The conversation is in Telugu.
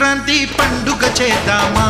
సంక్రాంతి పండుగ చేద్దామా?